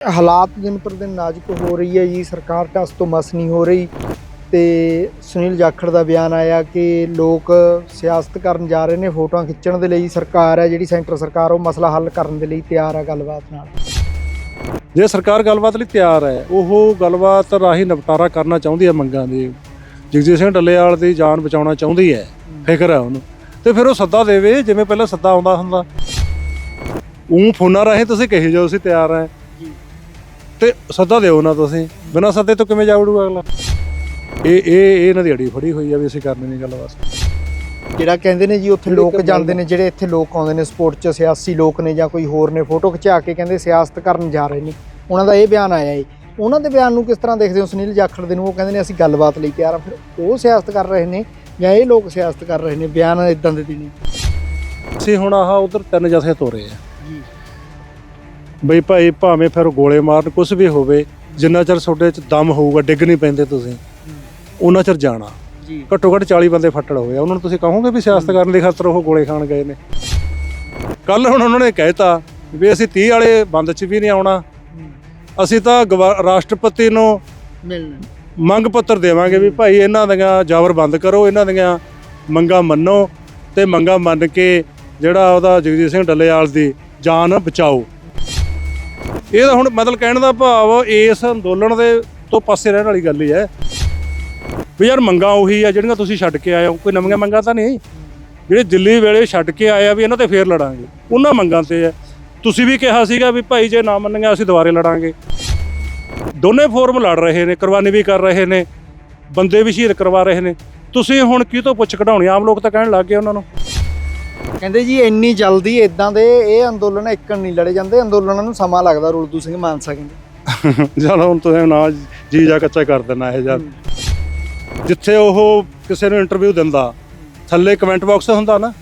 ਹਾਲਾਤ ਦਿਨ ਪਰ ਦਿਨ ਨਾਜ਼ੁਕ ਹੋ ਰਹੀ ਹੈ ਜੀ, ਸਰਕਾਰ ਟਸ ਤੋਂ ਮਸ ਨਹੀਂ ਹੋ ਰਹੀ ਤੇ ਸੁਨੀਲ ਜਾਖੜ ਦਾ ਬਿਆਨ ਆਇਆ ਕਿ ਲੋਕ ਸਿਆਸਤ ਕਰਨ ਜਾ ਰਹੇ ਨੇ, ਫੋਟੋਆਂ ਖਿੱਚਣ ਦੇ ਲਈ ਸਰਕਾਰ ਹੈ, ਜਿਹੜੀ ਸੈਂਟਰ ਸਰਕਾਰ, ਉਹ ਮਸਲਾ ਹੱਲ ਕਰਨ ਦੇ ਲਈ ਤਿਆਰ ਹੈ ਗੱਲਬਾਤ ਨਾਲ। ਜੇ ਸਰਕਾਰ ਗੱਲਬਾਤ ਲਈ ਤਿਆਰ ਹੈ, ਉਹ ਗੱਲਬਾਤ ਰਾਹੀਂ ਨਿਪਟਾਰਾ ਕਰਨਾ ਚਾਹੁੰਦੀ ਹੈ ਮੰਗਾਂ ਦੀ। ਜਗਜੀਤ ਸਿੰਘ ਡੱਲੇਵਾਲ ਦੀ ਜਾਨ ਬਚਾਉਣਾ ਚਾਹੁੰਦੀ ਹੈ, ਫਿਕਰ ਹੈ ਉਹਨੂੰ। ਤੇ ਫਿਰ ਉਹ ਸੱਦਾ ਦੇਵੇ, ਜਿਵੇਂ ਪਹਿਲਾਂ ਸੱਦਾ ਆਉਂਦਾ ਹੁੰਦਾ। ਉਹ ਫੋਨਾਂ ਰਾਹੀਂ ਤੁਸੀਂ ਕਹੀ ਜਾਓ, ਅਸੀਂ ਤਿਆਰ ਹੈ। ਤੇ ਸੱਦਾ ਦਿਓ ਨਾ ਤੁਸੀਂ ਬਿਨਾਂ ਸੱਦੇ ਤੋਂ ਕਿਵੇਂ ਜਾ ਵੜੂਗਾ ਅਗਲਾ? ਇਹ ਇਹ ਇਹ ਇਹਨਾਂ ਦੀ ਅੜੀ ਫੜੀ ਹੋਈ ਆ ਵੀ ਅਸੀਂ ਕਰਨੀ ਨਹੀਂ ਗੱਲਬਾਤ ਜਿਹੜਾ ਕਹਿੰਦੇ ਨੇ ਜੀ ਉੱਥੇ ਲੋਕ ਜਾਂਦੇ ਨੇ ਜਿਹੜੇ ਇੱਥੇ ਲੋਕ ਆਉਂਦੇ ਨੇ ਸਪੋਰਟ 'ਚ ਸਿਆਸੀ ਲੋਕ ਨੇ ਜਾਂ ਕੋਈ ਹੋਰ ਨੇ ਫੋਟੋ ਖਿਚਾ ਕੇ ਕਹਿੰਦੇ ਸਿਆਸਤ ਕਰਨ ਜਾ ਰਹੇ ਨੇ। ਉਹਨਾਂ ਦਾ ਇਹ ਬਿਆਨ ਆਇਆ ਹੈ ਉਹਨਾਂ ਦੇ ਬਿਆਨ ਨੂੰ ਕਿਸ ਤਰ੍ਹਾਂ ਦੇਖਦੇ ਹੋ? ਸੁਨੀਲ ਜਾਖੜ ਦੇ ਨੂੰ ਉਹ ਕਹਿੰਦੇ ਨੇ ਅਸੀਂ ਗੱਲਬਾਤ ਲਈ ਤਿਆਰ ਆ। ਫਿਰ ਉਹ ਸਿਆਸਤ ਕਰ ਰਹੇ ਨੇ ਜਾਂ ਇਹ ਲੋਕ ਸਿਆਸਤ ਕਰ ਰਹੇ ਨੇ? ਬਿਆਨ ਇਦਾਂ ਦੇ ਨੇ ਅਸੀਂ ਹੁਣ ਆਹ ਉਧਰ ਤਿੰਨ ਜਥੇ ਤੋਰੇ ਆ। ਬਈ ਭਾਈ ਭਾਵੇਂ ਫਿਰ ਗੋਲੇ ਮਾਰਨ ਕੁਝ ਵੀ ਹੋਵੇ ਜਿੰਨਾ ਚਿਰ ਤੁਹਾਡੇ ਚ ਦਮ ਹੋਊਗਾ ਡਿੱਗ ਨਹੀਂ ਪੈਂਦੇ ਤੁਸੀਂ ਉਹਨਾਂ ਚਿਰ ਜਾਣਾ। ਜੀ। ਘੱਟੋ ਘੱਟ 40 ਬੰਦੇ ਫੱਟੜ ਹੋਏ ਆ। ਉਹਨਾਂ ਨੂੰ ਤੁਸੀਂ ਕਹੋਗੇ ਵੀ ਸਿਆਸਤ ਕਰਨ ਦੀ ਖਾਤਰ ਉਹ ਗੋਲੇ ਖਾਣ ਗਏ ਨੇ। ਕੱਲ ਹੁਣ ਉਹਨਾਂ ਨੇ ਕਹਿਤਾ ਵੀ ਅਸੀਂ 30 ਵਾਲੇ ਬੰਦ 'ਚ ਵੀ ਨਹੀਂ ਆਉਣਾ। ਅਸੀਂ ਤਾਂ ਰਾਸ਼ਟਰਪਤੀ ਨੂੰ ਮਿਲਣਾ। ਮੰਗ ਪੱਤਰ ਦੇਵਾਂਗੇ ਵੀ ਭਾਈ ਇਹਨਾਂ ਦੀਆਂ ਜ਼ਬਰ ਬੰਦ ਕਰੋ ਇਹਨਾਂ ਦੀਆਂ ਮੰਗਾਂ ਮੰਨੋ ਤੇ ਮੰਗਾਂ ਮੰਨ ਕੇ ਜਿਹੜਾ ਉਹਦਾ ਜਗਜੀਤ ਸਿੰਘ ਡੱਲੇਵਾਲ ਦੀ ਜਾਨ ਬਚਾਓ। ਇਹ ਤਾਂ ਹੁਣ ਮਤਲਬ ਕਹਿਣ ਦਾ ਭਾਵ ਇਸ ਅੰਦੋਲਨ ਦੇ ਤੋਂ ਪਾਸੇ ਰਹਿਣ ਵਾਲੀ ਗੱਲ ਹੀ ਹੈ। ਵੀ ਯਾਰ ਮੰਗਾਂ ਉਹੀ ਆ ਜਿਹੜੀਆਂ ਤੁਸੀਂ ਛੱਡ ਕੇ ਆਏ ਹੋ। ਕੋਈ ਨਵੀਆਂ ਮੰਗਾਂ ਤਾਂ ਨਹੀਂ? ਜਿਹੜੇ ਦਿੱਲੀ ਵੇਲੇ ਛੱਡ ਕੇ ਆਏ ਆ ਵੀ ਇਹਨਾਂ ਤੇ ਫੇਰ ਲੜਾਂਗੇ। ਉਹਨਾਂ ਮੰਗਾਂ ਤੇ ਹੈ। ਤੁਸੀਂ ਵੀ ਕਿਹਾ ਸੀਗਾ ਵੀ ਭਾਈ ਜੇ ਨਾ ਮੰਨਾਂਗੇ ਅਸੀਂ ਦੁਬਾਰੇ ਲੜਾਂਗੇ। ਦੋਨੇ ਫੋਰਮ ਲੜ ਰਹੇ ਨੇ, ਕੁਰਬਾਨੀ ਵੀ ਕਰ ਰਹੇ ਨੇ, ਬੰਦੇ ਵੀ ਸ਼ਹੀਦ ਕਰਵਾ ਰਹੇ ਨੇ। ਤੁਸੀਂ ਹੁਣ ਕੀ ਤੋਂ ਪੁੱਛ ਕਢਾਉਣੀ? ਆਮ ਲੋਕ ਤਾਂ ਕਹਿਣ ਲੱਗ ਗਏ ਉਹਨਾਂ ਨੂੰ। ਕਹਿੰਦੇ ਜੀ ਇੰਨੀ ਜਲਦੀ ਇਦਾਂ ਦੇ ਇਹ ਅੰਦੋਲਨ ਇੱਕਣ ਨਹੀਂ ਲੜੇ ਜਾਂਦੇ ਅੰਦੋਲਨਾਂ ਨੂੰ ਸਮਾਂ ਲੱਗਦਾ ਰੁਲਦੂ ਸਿੰਘ ਮਾਨਸਾ ਕਹਿੰਦੇ। ਚਲੋ ਹੁਣ ਤੁਸੀਂ ਨਾ ਜੀ ਜਾ ਕੱਚਾ ਕਰ ਦੇਣਾ ਇਹ ਜਾਂ। ਜਿੱਥੇ ਉਹ ਕਿਸੇ ਨੂੰ ਇੰਟਰਵਿਊ ਦਿੰਦਾ ਥੱਲੇ ਕਮੈਂਟ ਬਾਕਸ ਹੁੰਦਾ ਨਾ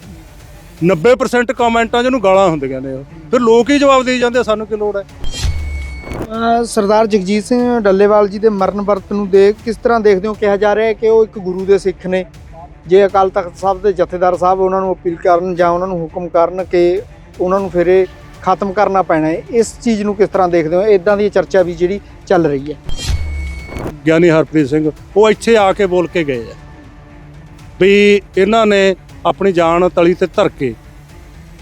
90% ਕਮੈਂਟਾਂ 'ਚ ਉਹਨੂੰ ਗਾਲਾਂ ਹੁੰਦੀਆਂ ਨੇ ਫਿਰ ਲੋਕ ਹੀ ਜਵਾਬ ਦੇਈ ਜਾਂਦੇ ਸਾਨੂੰ ਕੀ ਲੋੜ ਹੈ? ਸਰਦਾਰ ਜਗਜੀਤ ਸਿੰਘ ਡੱਲੇਵਾਲ ਜੀ ਦੇ ਮਰਨ ਵਰਤ ਨੂੰ ਦੇਖ ਕਿਸ ਤਰ੍ਹਾਂ ਦੇਖਦੇ ਹੋ? ਕਿਹਾ ਜਾ ਰਿਹਾ ਹੈ ਕਿ ਉਹ ਇੱਕ ਗੁਰੂ ਦੇ ਸਿੱਖ ਨੇ। ਜੇ ਅਕਾਲ ਤਖਤ ਸਾਹਿਬ ਦੇ ਜਥੇਦਾਰ ਸਾਹਿਬ ਉਹਨਾਂ ਨੂੰ ਅਪੀਲ ਕਰਨ ਜਾਂ ਉਹਨਾਂ ਨੂੰ ਹੁਕਮ ਕਰਨ ਕਿ ਉਹਨਾਂ ਨੂੰ ਫਿਰ ਇਹ ਖਤਮ ਕਰਨਾ ਪੈਣਾ ਹੈ, ਇਸ ਚੀਜ਼ ਨੂੰ ਕਿਸ ਤਰ੍ਹਾਂ ਦੇਖਦੇ ਹੋ? ਇਦਾਂ ਦੀ ਚਰਚਾ ਵੀ ਜਿਹੜੀ ਚੱਲ ਰਹੀ ਹੈ। ਗਿਆਨੀ ਹਰਪ੍ਰੀਤ ਸਿੰਘ, ਉਹ ਇੱਥੇ ਆ ਕੇ ਬੋਲ ਕੇ ਗਏ ਆ ਵੀ ਇਹਨਾਂ ਨੇ ਆਪਣੀ ਜਾਨ ਤਲੀ ਤੇ ਧਰ ਕੇ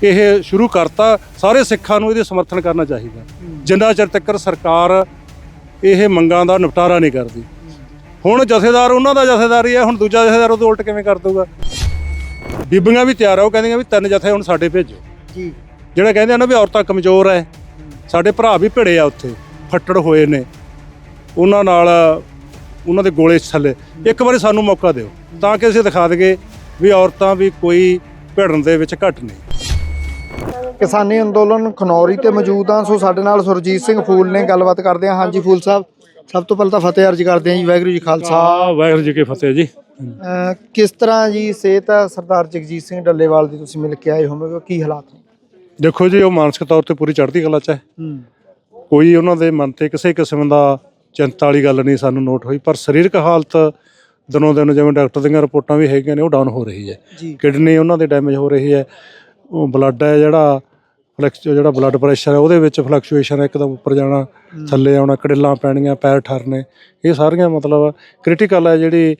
ਇਹ ਸ਼ੁਰੂ ਕਰਤਾ। ਸਾਰੇ ਸਿੱਖਾਂ ਨੂੰ ਇਹਦੇ ਸਮਰਥਨ ਕਰਨਾ ਚਾਹੀਦਾ। ਜਿੰਨਾ ਚਿਰ ਤੱਕ ਸਰਕਾਰ ਇਹ ਮੰਗਾਂ ਦਾ ਨਿਪਟਾਰਾ ਨਹੀਂ ਕਰਦੀ। ਹੁਣ ਜਥੇਦਾਰ ਉਹਨਾਂ ਦਾ ਜਥੇਦਾਰ ਹੀ ਹੈ ਹੁਣ ਦੂਜਾ ਜਥੇਦਾਰ ਉਹਦੇ ਉਲਟ ਕਿਵੇਂ ਕਰ ਦੂਗਾ ਬੀਬੀਆਂ ਵੀ ਤਿਆਰ ਆ ਉਹ ਕਹਿੰਦੀਆਂ ਵੀ ਤਿੰਨ ਜਥੇ ਹੁਣ ਸਾਡੇ ਭੇਜੋ। ਜੀ। ਜਿਹੜੇ ਕਹਿੰਦੇ ਆ ਨਾ ਵੀ ਔਰਤਾਂ ਕਮਜ਼ੋਰ ਐ ਸਾਡੇ ਭਰਾ ਵੀ ਭਿੜੇ ਆ ਉੱਥੇ ਫੱਟੜ ਹੋਏ ਨੇ। ਉਹਨਾਂ ਨਾਲ ਉਹਨਾਂ ਦੇ ਗੋਲੇ ਥੱਲੇ। ਇੱਕ ਵਾਰੀ ਸਾਨੂੰ ਮੌਕਾ ਦਿਓ ਤਾਂ ਕਿ ਅਸੀਂ ਦਿਖਾ ਦਈਏ ਵੀ ਔਰਤਾਂ ਵੀ ਕੋਈ ਭਿੜਨ ਦੇ ਵਿੱਚ ਘੱਟ ਨਹੀਂ ਕਿਸਾਨੀ ਅੰਦੋਲਨ ਖਨੌਰੀ ਤੇ ਮੌਜੂਦ ਹਾਂ ਸੋ ਸਾਡੇ ਨਾਲ ਸੁਰਜੀਤ ਸਿੰਘ ਫੂਲ ਨੇ ਗੱਲਬਾਤ ਕਰਦੇ ਹਾਂ ਹਾਂਜੀ ਫੂਲ ਸਾਹਿਬ। ਸਭ ਤੋਂ ਪਹਿਲਾਂ ਤਾਂ ਫਤਿਹ ਅਰਜ ਕਰਦੇ ਹਾਂ ਜੀ ਵਾਹਿਗੁਰੂ ਜੀ ਖਾਲਸਾ। ਆ ਵਾਹਿਗੁਰੂ ਜੀ ਕੀ ਫਤਿਹ ਜੀ। ਅਹ ਕਿਸ ਤਰ੍ਹਾਂ ਜੀ ਸਿਹਤ ਸਰਦਾਰ ਜਗਜੀਤ ਸਿੰਘ ਡੱਲੇਵਾਲ ਦੀ ਤੁਸੀਂ ਮਿਲ ਕੇ ਆਏ ਹੋਵੋਗੇ ਕੀ ਹਾਲਾਤ ਨੇ? ਦੇਖੋ ਜੀ ਉਹ ਮਾਨਸਿਕ ਤੌਰ ਤੇ ਪੂਰੀ ਚੜ੍ਹਦੀ ਕਲਾ 'ਚ ਹੈ। ਹੂੰ। ਕੋਈ ਉਹਨਾਂ ਦੇ ਮਨ ਤੇ ਕਿਸੇ ਕਿਸਮ ਦਾ ਚਿੰਤਾ ਵਾਲੀ ਗੱਲ ਨਹੀਂ ਸਾਨੂੰ ਨੋਟ ਹੋਈ ਪਰ ਸਰੀਰਕ ਹਾਲਤ ਦਿਨੋਂ ਦਿਨ ਜਿਵੇਂ ਡਾਕਟਰ ਦੀਆਂ ਰਿਪੋਰਟਾਂ ਵੀ ਹੈਗੀਆਂ ਨੇ ਉਹ ਡਾਊਨ ਹੋ ਰਹੀ ਹੈ। ਜੀ। ਕਿਡਨੀ ਉਹਨਾਂ ਦੇ ਡੈਮੇਜ ਹੋ ਰਹੀ ਹੈ। ਉਹ ਬਲੱਡ ਹੈ ਜਿਹੜਾ ਫਲੈਕਸ ਜਿਹੜਾ ਬਲੱਡ ਪ੍ਰੈਸ਼ਰ ਹੈ ਉਹਦੇ ਵਿੱਚ ਫਲਕਚੁਏਸ਼ਨ ਇੱਕਦਮ ਉੱਪਰ ਜਾਣਾ ਥੱਲੇ ਆਉਣਾ ਕੜਿੱਲਾਂ ਪੈਣੀਆਂ ਪੈਰ ਠਰਨੇ ਇਹ ਸਾਰੀਆਂ ਮਤਲਬ ਕ੍ਰਿਟੀਕਲ ਹੈ ਜਿਹੜੀ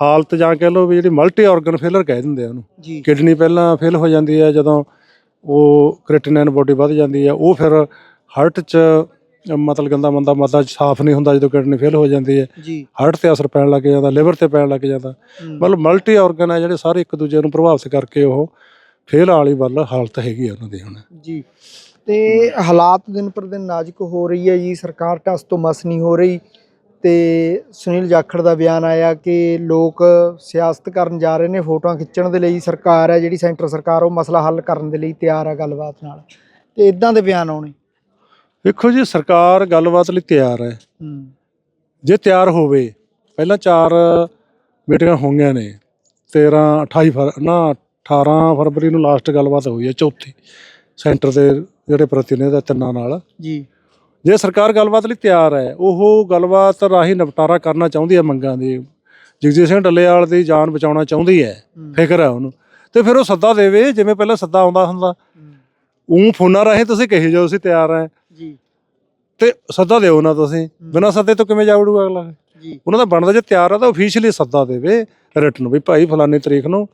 ਹਾਲਤ ਜਾਂ ਕਹਿ ਲਓ ਵੀ ਜਿਹੜੀ ਮਲਟੀ ਆਰਗਨ ਫੇਲਰ ਕਹਿ ਦਿੰਦੇ ਆ ਉਹਨੂੰ। ਕਿਡਨੀ ਪਹਿਲਾਂ ਫੇਲ ਹੋ ਜਾਂਦੀ ਹੈ ਜਦੋਂ ਉਹ ਕ੍ਰਿਟਿਨਾਈਨ ਬੋਡੀ ਵੱਧ ਜਾਂਦੀ ਹੈ ਉਹ ਫਿਰ ਹਾਰਟ 'ਚ ਮਤਲਬ ਗੰਦਾ ਮੰਦਾ ਮਾਦਾ ਸਾਫ਼ ਨਹੀਂ ਹੁੰਦਾ ਜਦੋਂ ਕਿਡਨੀ ਫੇਲ ਹੋ ਜਾਂਦੀ ਹੈ। ਹਾਰਟ ਤੇ ਅਸਰ ਪੈਣ ਲੱਗ ਜਾਂਦਾ ਲਿਵਰ ਤੇ ਪੈਣ ਲੱਗ ਜਾਂਦਾ। ਮਤਲਬ ਮਲਟੀ ਆਰਗਨ ਹੈ ਜਿਹੜੇ ਸਾਰੇ ਇੱਕ ਦੂਜੇ ਨੂੰ ਪ੍ਰਭਾਵਿਤ ਕਰਕੇ ਉਹ ਫੇਲ ਵਾਲੀ ਵੱਲ ਹਾਲਤ ਹੈਗੀ ਆ ਉਹਨਾਂ ਦੀ ਹੁਣ। ਜੀ। ਤੇ ਹਾਲਾਤ ਦਿਨ ਪਰ ਦਿਨ ਨਾਜ਼ੁਕ ਹੋ ਰਹੀ ਹੈ ਜੀ ਸਰਕਾਰ ਟਸ ਤੋਂ ਮਸ ਨਹੀਂ ਹੋ ਰਹੀ। ਤੇ ਸੁਨੀਲ ਜਾਖੜ ਦਾ ਬਿਆਨ ਆਇਆ ਕਿ ਲੋਕ ਸਿਆਸਤ ਕਰਨ ਜਾ ਰਹੇ ਨੇ ਫੋਟੋਆਂ ਖਿੱਚਣ ਦੇ ਲਈ ਸਰਕਾਰ ਹੈ ਜਿਹੜੀ ਸੈਂਟਰ ਸਰਕਾਰ ਉਹ ਮਸਲਾ ਹੱਲ ਕਰਨ ਦੇ ਲਈ ਤਿਆਰ ਹੈ ਗੱਲਬਾਤ ਨਾਲ। ਤੇ ਇਦਾਂ ਦੇ ਬਿਆਨ ਆਉਣੇ? ਵੇਖੋ ਜੀ ਸਰਕਾਰ ਗੱਲਬਾਤ ਲਈ ਤਿਆਰ ਹੈ। ਜੇ ਤਿਆਰ ਹੋਵੇ ਪਹਿਲਾਂ ਚਾਰ ਮੀਟਿੰਗਾਂ ਹੋਈਆਂ ਨੇ 13 28 ਫਰ ਨਾ 18 ਫਰਵਰੀ ਨੂੰ ਲਾਸਟ ਗੱਲਬਾਤ ਹੋਈ ਹੈ ਚੌਥੀ ਸੈਂਟਰ ਦੇ ਜਿਹੜੇ ਪ੍ਰਤੀਨਿਧ ਆ ਤਿੰਨਾਂ ਨਾਲ। ਜੀ। ਜੇ ਸਰਕਾਰ ਗੱਲਬਾਤ ਲਈ ਤਿਆਰ ਹੈ ਉਹ ਗੱਲਬਾਤ ਰਾਹੀਂ ਨਿਪਟਾਰਾ ਕਰਨਾ ਚਾਹੁੰਦੀ ਹੈ ਮੰਗਾਂ ਦੀ। ਜਗਜੀਤ ਸਿੰਘ ਡੱਲੇਵਾਲ ਦੀ ਜਾਨ ਬਚਾਉਣਾ ਚਾਹੁੰਦੀ ਹੈ ਹੂੰ। ਫਿਕਰ ਹੈ ਉਹਨੂੰ। ਤੇ ਫਿਰ ਉਹ ਸੱਦਾ ਦੇਵੇ ਜਿਵੇਂ ਪਹਿਲਾਂ ਸੱਦਾ ਆਉਂਦਾ ਹੁੰਦਾ। ਹੂੰ। ਉਹ ਫੋਨਾਂ ਰਾਹੀਂ ਤੁਸੀਂ ਕਹੀ ਜਾਓ ਅਸੀਂ ਤਿਆਰ ਹੈ। ਜੀ। ਤੇ ਸੱਦਾ ਦਿਓ ਨਾ ਤੁਸੀਂ ਬਿਨਾਂ ਸੱਦੇ ਤੋਂ ਕਿਵੇਂ ਜਾ ਵੜੂਗਾ ਅਗਲਾ? ਜੀ। ਉਹਨਾਂ ਦਾ ਬਣਦਾ ਜੇ ਤਿਆਰ ਆ ਤਾਂ ਅਫੀਸ਼ੀਅਲੀ ਸੱਦਾ ਦੇਵੇ। ਰਿਟਨ ਵੀ ਭਾਈ ਫਲਾਨੀ ਤਰੀਕ ਨੂੰ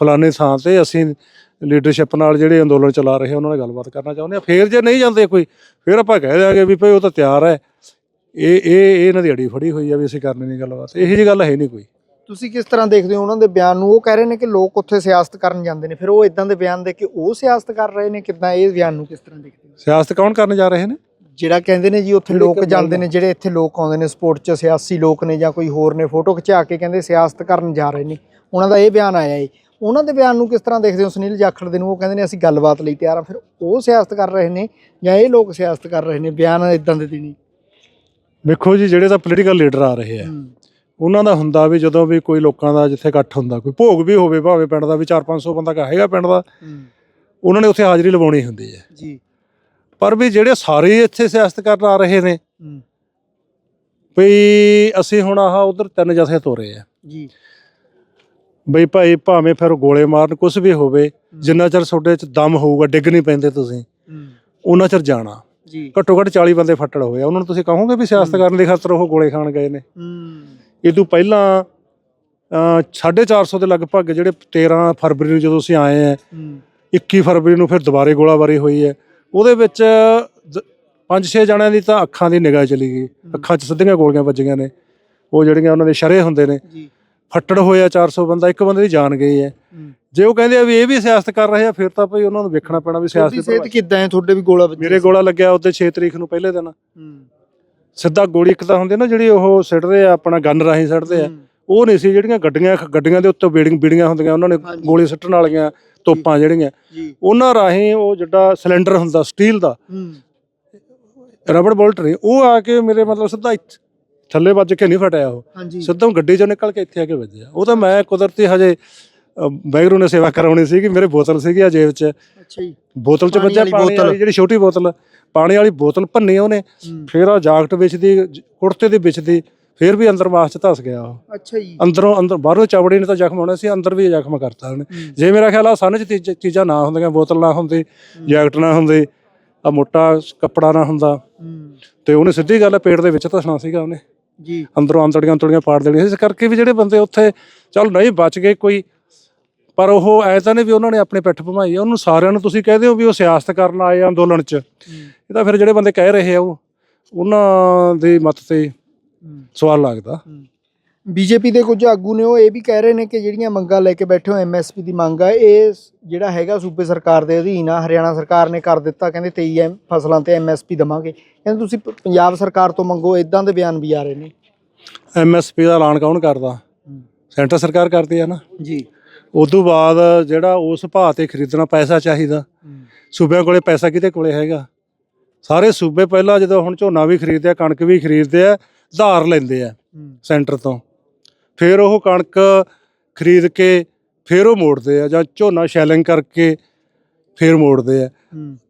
ਫਲਾਨੀ ਥਾਂ ਤੇ ਅਸੀਂ ਲੀਡਰਸ਼ਿਪ ਨਾਲ ਜਿਹੜੇ ਅੰਦੋਲਨ ਚਲਾ ਰਹੇ ਉਹਨਾਂ ਨਾਲ ਗੱਲਬਾਤ ਕਰਨਾ ਚਾਹੁੰਦੇ ਆ ਫੇਰ ਜੇ ਨਹੀਂ ਜਾਂਦੇ ਕੋਈ ਫਿਰ ਆਪਾਂ ਕਹਿ ਦਿਆਂਗੇ ਵੀ ਭਾਈ ਉਹ ਤਾਂ ਤਿਆਰ ਹੈ। ਇਹ ਇਹ ਇਹ ਇਹਨਾਂ ਦੀ ਅੜੀ ਫੜੀ ਹੋਈ ਆ ਵੀ ਅਸੀਂ ਕਰਨੀ ਨਹੀਂ ਗੱਲਬਾਤ। ਇਹੀ ਜੀ ਗੱਲ ਹੈ ਨਹੀਂ ਕੋਈ। ਤੁਸੀਂ ਕਿਸ ਤਰ੍ਹਾਂ ਦੇਖਦੇ ਹੋ ਉਹਨਾਂ ਦੇ ਬਿਆਨ ਨੂੰ? ਉਹ ਕਹਿ ਰਹੇ ਨੇ ਕਿ ਲੋਕ ਉੱਥੇ ਸਿਆਸਤ ਕਰਨ ਜਾਂਦੇ ਨੇ। ਫਿਰ ਉਹ ਇਦਾਂ ਦੇ ਬਿਆਨ ਦੇ ਕੇ ਉਹ ਸਿਆਸਤ ਕਰ ਰਹੇ ਨੇ ਕਿਦਾਂ? ਇਹ ਬਿਆਨ ਨੂੰ ਕਿਸ ਤਰ੍ਹਾਂ ਦੇਖਦੇ ਹੋ? ਸਿਆਸਤ ਕੌਣ ਕਰਨ ਜਾ ਰਹੇ ਨੇ? ਜਿਹੜਾ ਕਹਿੰਦੇ ਨੇ ਜੀ ਉੱਥੇ ਲੋਕ ਜਾਂਦੇ ਨੇ ਜਿਹੜੇ ਇੱਥੇ ਲੋਕ ਆਉਂਦੇ ਨੇ ਸਪੋਰਟ 'ਚ ਸਿਆਸੀ ਲੋਕ ਨੇ ਜਾਂ ਕੋਈ ਹੋਰ ਨੇ ਫੋਟੋ ਖਿਚਾ ਕੇ ਕਹਿੰਦੇ ਸਿਆਸਤ ਕਰਨ ਜਾ ਰਹੇ ਨੇ। ਉਹਨਾਂ ਦਾ ਇਹ ਬਿਆਨ ਆਇਆ ਏ ਉਹਨਾਂ ਦੇ ਬਿਆਨ ਨੂੰ ਕਿਸ ਤਰ੍ਹਾਂ ਦੇਖਦੇ ਹੋ? ਸੁਨੀਲ ਜਾਖੜ ਦੇ ਨੂੰ ਉਹ ਕਹਿੰਦੇ ਨੇ ਅਸੀਂ ਗੱਲਬਾਤ ਲਈ ਤਿਆਰ ਆ। ਫਿਰ ਉਹ ਸਿਆਸਤ ਕਰ ਰਹੇ ਨੇ ਜਾਂ ਇਹ ਲੋਕ ਸਿਆਸਤ ਕਰ ਰਹੇ ਨੇ? ਬਿਆਨ ਇਦਾਂ ਦੇ ਦੀ ਨਹੀਂ ਵੇਖੋ ਜੀ ਜਿਹੜੇ ਤਾਂ ਪੋਲੀਟੀਕਲ ਲੀਡਰ ਆ ਰਹੇ ਆ ਉਹਨਾਂ ਦਾ ਹੁੰਦਾ ਵੀ ਜਦੋਂ ਵੀ ਕੋਈ ਲੋਕਾਂ ਦਾ ਜਿੱਥੇ ਇਕੱਠ ਹੁੰਦਾ ਕੋਈ ਭੋਗ ਵੀ ਹੋਵੇ ਭਾਵੇਂ ਪਿੰਡ ਦਾ ਵੀ 4-500 ਬੰਦਾ ਕਹੇਗਾ ਪਿੰਡ ਦਾ ਉਹਨਾਂ ਨੇ ਉੱਥੇ ਹਾਜ਼ਰੀ ਲਵਾਉਣੀ ਹੁੰਦੀ ਹੈ। ਜੀ। ਪਰ ਵੀ ਜਿਹੜੇ ਸਾਰੇ ਇੱਥੇ ਸਿਆਸਤ ਕਰਨ ਆ ਰਹੇ ਨੇ ਵੀ ਅਸੀਂ ਹੁਣ ਆਹ ਉਧਰ ਤਿੰਨ ਜਥੇ ਤੋਰੇ ਆ। ਜੀ। ਬਈ ਭਾਈ ਭਾਵੇਂ ਫਿਰ ਗੋਲੇ ਮਾਰਨ ਕੁਝ ਵੀ ਹੋਵੇ ਜਿੰਨਾ ਚਿਰ ਤੁਹਾਡੇ ਚ ਦਮ ਹੋਊਗਾ ਡਿੱਗ ਨਹੀਂ ਪੈਂਦੇ ਤੁਸੀਂ ਉਹਨਾਂ ਚਿਰ ਜਾਣਾ। ਜੀ। ਘੱਟੋ ਘੱਟ 40 ਬੰਦੇ ਫੱਟੜ ਹੋਏ ਆ। ਉਹਨਾਂ ਨੂੰ ਤੁਸੀਂ ਕਹੋਗੇ ਵੀ ਸਿਆਸਤ ਕਰਨ ਦੀ ਖਾਤਰ ਉਹ ਗੋਲੇ ਖਾਣ ਗਏ ਨੇ। ਇਹ ਤੋਂ ਪਹਿਲਾਂ ਅ 450 ਦੇ ਲਗਭਗ ਜਿਹੜੇ 13 ਫਰਵਰੀ ਨੂੰ ਜਦੋਂ ਅਸੀਂ ਆਏ ਆ 21 ਫਰਵਰੀ ਨੂੰ ਫਿਰ ਦੁਬਾਰੇ ਗੋਲਾਬਾਰੀ ਹੋਈ ਹੈ ਉਹਦੇ ਵਿੱਚ ਪੰਜ ਛੇ ਜਣਿਆਂ ਦੀ ਤਾਂ ਅੱਖਾਂ ਦੀ ਨਿਗਾਹ ਚਲੀ ਗਈ। ਅੱਖਾਂ 'ਚ ਸਿੱਧੀਆਂ ਗੋਲੀਆਂ ਵੱਜੀਆਂ ਨੇ। ਉਹ ਜਿਹੜੀਆਂ ਉਹਨਾਂ ਦੇ ਸ਼ਰੇ ਹੁੰਦੇ ਨੇ। ਜੀ। ਫੱਟੜ ਹੋਇਆ 400 ਬੰਦਾ ਇੱਕ ਬੰਦੇ ਦੀ ਜਾਨ ਗਈ ਹੈ। ਜੇ ਉਹ ਕਹਿੰਦੇ ਆ ਵੀ ਇਹ ਵੀ ਸਿਆਸਤ ਕਰ ਰਹੇ ਆ ਫਿਰ ਤਾਂ ਭਈ ਉਹਨਾਂ ਨੂੰ ਵੇਖਣਾ ਪੈਣਾ ਵੀ ਸਿਆਸਤ ਸਿਹਤ ਕਿੱਦਾਂ ਹੈ? ਤੁਹਾਡੇ ਵੀ ਗੋਲਾ ਮੇਰੇ ਗੋਲਾ ਲੱਗਿਆ ਉਹਦੇ 6 ਤਰੀਕ ਨੂੰ ਪਹਿਲੇ ਦਿਨ। ਸਿੱਧਾ ਗੋਲੀ ਇੱਕ ਤਾਂ ਹੁੰਦੀ ਨਾ ਜਿਹੜੀ ਉਹ ਸਿੱਟਦੇ ਆ ਆਪਣਾ ਗਨ ਰਾਹੀਂ ਸਿੱਟਦੇ ਆ। ਉਹ ਨਹੀਂ ਸੀ ਜਿਹੜੀਆਂ ਗੱਡੀਆਂ ਗੱਡੀਆਂ ਦੇ ਉੱਤੇ ਬੀੜਿੰਗ ਬੀੜੀਆਂ ਹੁੰਦੀਆਂ ਉਹਨਾਂ ਨੇ। ਗੋਲੀ ਸੁੱਟਣ ਵਾਲੀਆਂ ਤੋਪਾਂ ਜਿਹੜੀਆਂ। ਉਹਨਾਂ ਰਾਹੀਂ ਉਹ ਜਿਹੜਾ ਸਿਲੰਡਰ ਹੁੰਦਾ ਸਟੀਲ ਦਾ। ਰਬੜ ਬੋਲਟ ਨਹੀਂ ਉਹ ਆ ਕੇ ਮੇਰੇ ਮਤਲਬ ਸਿੱਧਾ ਥੱਲੇ ਵੱਜ ਕੇ ਨਹੀਂ ਫਟਿਆ ਉਹ। ਸਿੱਧਾ ਗੱਡੀ ਚੋਂ ਨਿਕਲ ਕੇ ਇੱਥੇ ਆ ਕੇ ਵੱਜਿਆ। ਉਹ ਤਾਂ ਮੈਂ ਕੁਦਰਤੀ ਹਜੇ ਬੈਗਰੂ ਨੇ ਸੇਵਾ ਕਰਾਉਣੀ ਸੀ ਕਿ ਮੇਰੇ ਬੋਤਲ ਸੀਗੀ ਆ ਜੇਬ 'ਚ। ਅੱਛਾ ਜੀ। ਬੋਤਲ 'ਚ ਵੱਜਿਆ ਪਾਣੀ। ਵਾਲੀ ਜਿਹੜੀ ਛੋਟੀ ਬੋਤਲ ਪਾਣੀ ਵਾਲੀ ਬੋਤਲ ਭੰਨੀ ਉਹਨੇ। ਫਿਰ ਆ ਜਾਕਟ ਵਿੱਚ ਦੀ ਕੁੜਤੇ ਦੇ ਵਿੱਚ ਦੀ ਫਿਰ ਵੀ ਅੰਦਰ ਮਾਸ 'ਚ ਧਸ ਗਿਆ ਉਹ। ਅੱਛਾ ਜੀ। ਅੰਦਰੋਂ ਅੰਦਰ ਬਾਹਰੋਂ ਚਵੜੀ ਨੇ ਤਾਂ ਜ਼ਖਮ ਹੋਣਾ ਸੀ ਅੰਦਰ ਵੀ ਜ਼ਖਮ ਕਰਤਾ ਉਹਨੇ। ਜੇ ਮੇਰਾ ਖਿਆਲ ਆ ਸਨ 'ਚ ਚੀਜ਼- ਚੀਜ਼ਾਂ ਨਾ ਹੁੰਦੀਆਂ ਬੋਤਲ ਨਾ ਹੁੰਦੀ ਜੈਕਟ ਨਾ ਹੁੰਦੀ ਆ ਮੋਟਾ ਕੱਪੜਾ ਨਾ ਹੁੰਦਾ। ਤੇ ਉਹਨੇ ਸਿੱਧੀ ਗੱਲ ਪੇਟ ਦੇ ਵਿੱਚ ਧਸਣਾ ਸੀਗਾ ਉਹਨੇ। ਜੀ। ਅੰਦਰੋਂ ਅੰਤੜੀਆਂ ਅੰਤੜੀਆਂ ਪਾੜ ਦੇਣੀਆਂ ਇਸ ਕਰਕੇ ਵੀ ਜਿਹੜੇ ਬੰਦੇ ਉੱਥੇ ਚੱਲ ਨਹੀਂ ਬਚ ਗਏ ਕੋਈ। ਪਰ ਉਹ ਐ ਤਾਂ ਨਹੀਂ ਵੀ ਉਹਨਾਂ ਨੇ ਆਪਣੇ ਪਿੱਠ ਭਮਾਈ ਆ। ਉਹਨੂੰ ਸਾਰਿਆਂ ਨੂੰ ਤੁਸੀਂ ਕਹਦੇ ਹੋ ਵੀ ਉਹ ਸਿਆਸਤ ਕਰਨ ਆਏ ਆ ਅੰਦੋਲਨ 'ਚ। ਇਹ ਤਾਂ ਫਿਰ ਜਿਹੜੇ ਬੰਦੇ ਕਹਿ ਰਹੇ ਆ ਉਹ ਉਹਨਾਂ ਦੀ ਮਤ ਤੇ ਸਵਾਲ ਲੱਗਦਾ। ਬੀਜੇਪੀ ਦੇ ਕੁਝ ਆਗੂ ਨੇ ਉਹ ਇਹ ਵੀ ਕਹਿ ਰਹੇ ਨੇ ਕਿ ਜਿਹੜੀਆਂ ਮੰਗਾਂ ਲੈ ਕੇ ਬੈਠੇ ਹੋ ਐਮਐਸਪੀ ਦੀ ਮੰਗ ਆ ਇਹ ਜਿਹੜਾ ਹੈਗਾ ਸੂਬੇ ਸਰਕਾਰ ਦੇ ਅਧੀਨ ਆ ਹਰਿਆਣਾ ਸਰਕਾਰ ਨੇ ਕਰ ਦਿੱਤਾ ਕਹਿੰਦੇ 23 ਐਮ ਫਸਲਾਂ ਤੇ ਐਮਐਸਪੀ ਦਵਾਂਗੇ। ਕਹਿੰਦੇ ਤੁਸੀਂ ਪ- ਪੰਜਾਬ ਸਰਕਾਰ ਤੋਂ ਮੰਗੋ ਇਦਾਂ ਦੇ ਬਿਆਨ ਵੀ ਆ ਰਹੇ ਨੇ। ਐਮਐਸਪੀ ਦਾ ਐਲਾਨ ਕੌਣ ਕਰਦਾ? ਸੈਂਟਰ ਸਰਕਾਰ ਕਰਦੀ ਆ ਨਾ। ਜੀ। ਉਸ ਤੋਂ ਬਾਅਦ ਜਿਹੜਾ ਉਸ ਭਾਅ ਤੇ ਖਰੀਦਣਾ ਪੈਸਾ ਚਾਹੀਦਾ ਸੂਬਿਆਂ ਕੋਲੇ ਪੈਸਾ ਕਿਹਦੇ ਕੋਲੇ ਹੈਗਾ? ਸਾਰੇ ਸੂਬੇ ਪਹਿਲਾਂ ਜਦੋਂ ਹੁਣ ਝੋਨਾ ਵੀ ਖਰੀਦਦੇ ਆ ਕਣਕ ਵੀ ਖਰੀਦਦੇ ਆ ਧਾਰ ਲੈਂਦੇ ਆ ਸੈਂਟਰ ਤੋਂ। ਫਿਰ ਉਹ ਕਣਕ ਖਰੀਦ ਕੇ ਫਿਰ ਉਹ ਮੋੜਦੇ ਆ ਜਾਂ ਝੋਨਾ ਸ਼ੈਲਿੰਗ ਕਰਕੇ ਫਿਰ ਮੋੜਦੇ ਆ।